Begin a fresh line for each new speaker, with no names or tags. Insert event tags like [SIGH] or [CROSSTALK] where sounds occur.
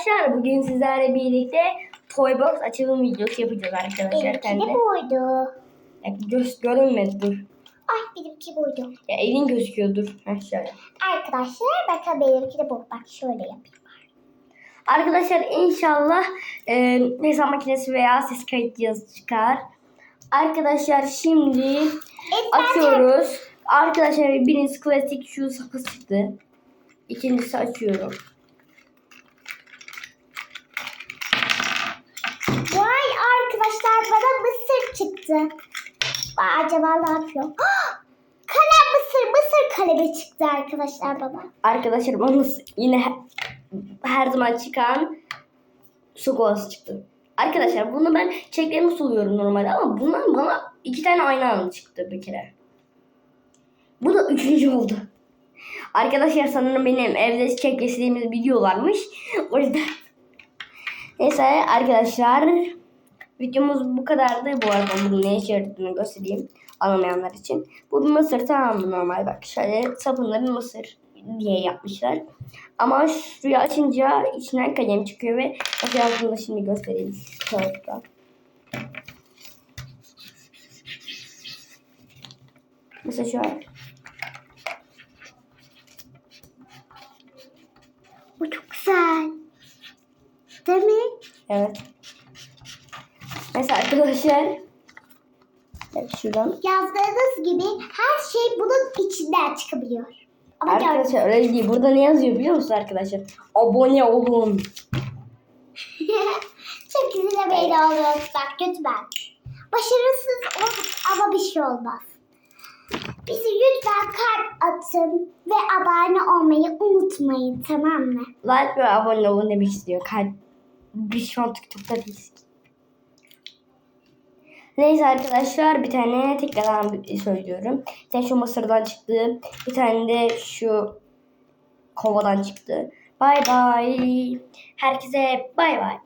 arkadaşlar bugün sizlerle birlikte Toybox açılım videosu yapacağız arkadaşlar.
Benimki de buydu.
Ya, göz görünmez dur.
Ay benimki buydu.
Ya elin gözüküyor dur. Heh, şöyle.
Arkadaşlar bakın benimki de bu. Bak şöyle yapayım.
Arkadaşlar inşallah e, hesap makinesi veya ses kayıt cihazı çıkar. Arkadaşlar şimdi
Evet,
açıyoruz. Arkadaşlar birincisi klasik şu sakız çıktı. İkincisi açıyorum.
Vay arkadaşlar bana mısır çıktı. Vay, acaba ne yapıyor? [GASPS] Kalem mısır, mısır kalemi çıktı arkadaşlar bana.
Arkadaşlar bana yine he- her zaman çıkan su kovası çıktı. Arkadaşlar bunu ben çeklerimi suluyorum normalde ama bundan bana iki tane aynı anda çıktı bir kere. Bu da üçüncü oldu. Arkadaşlar sanırım benim evde çek kestiğimiz videolarmış. O yüzden. Neyse arkadaşlar. Videomuz bu kadardı. Bu arada bunun ne işe yaradığını göstereyim. Anlamayanlar için. Bu bir mısır tamam mı normal bak. Şöyle bir mısır diye yapmışlar. Ama şurayı açınca içinden kalem çıkıyor ve nasıl yazdığını da şimdi göstereyim. Kağıtta. Mesela şöyle.
Bu çok güzel. Değil mi?
Evet. Arkadaşlar. Evet, şuradan.
Yazdığınız gibi her şey bunun içinden çıkabiliyor. Ama gördüm.
Arkadaşlar öyle değil. Burada ne yazıyor biliyor musunuz arkadaşlar? Abone olun. [LAUGHS]
Çok güzel böyle oluyoruz bak lütfen. Başarısız olur ama bir şey olmaz. Bizi lütfen kalp atın ve abone olmayı unutmayın tamam mı?
Like ve abone olun demek istiyor. Kalp. Biz şu an TikTok'ta değiliz. Neyse arkadaşlar bir tane tekrardan söylüyorum. Tane şu mısırdan çıktı. Bir tane de şu kovadan çıktı. Bay bay. Herkese bay bay.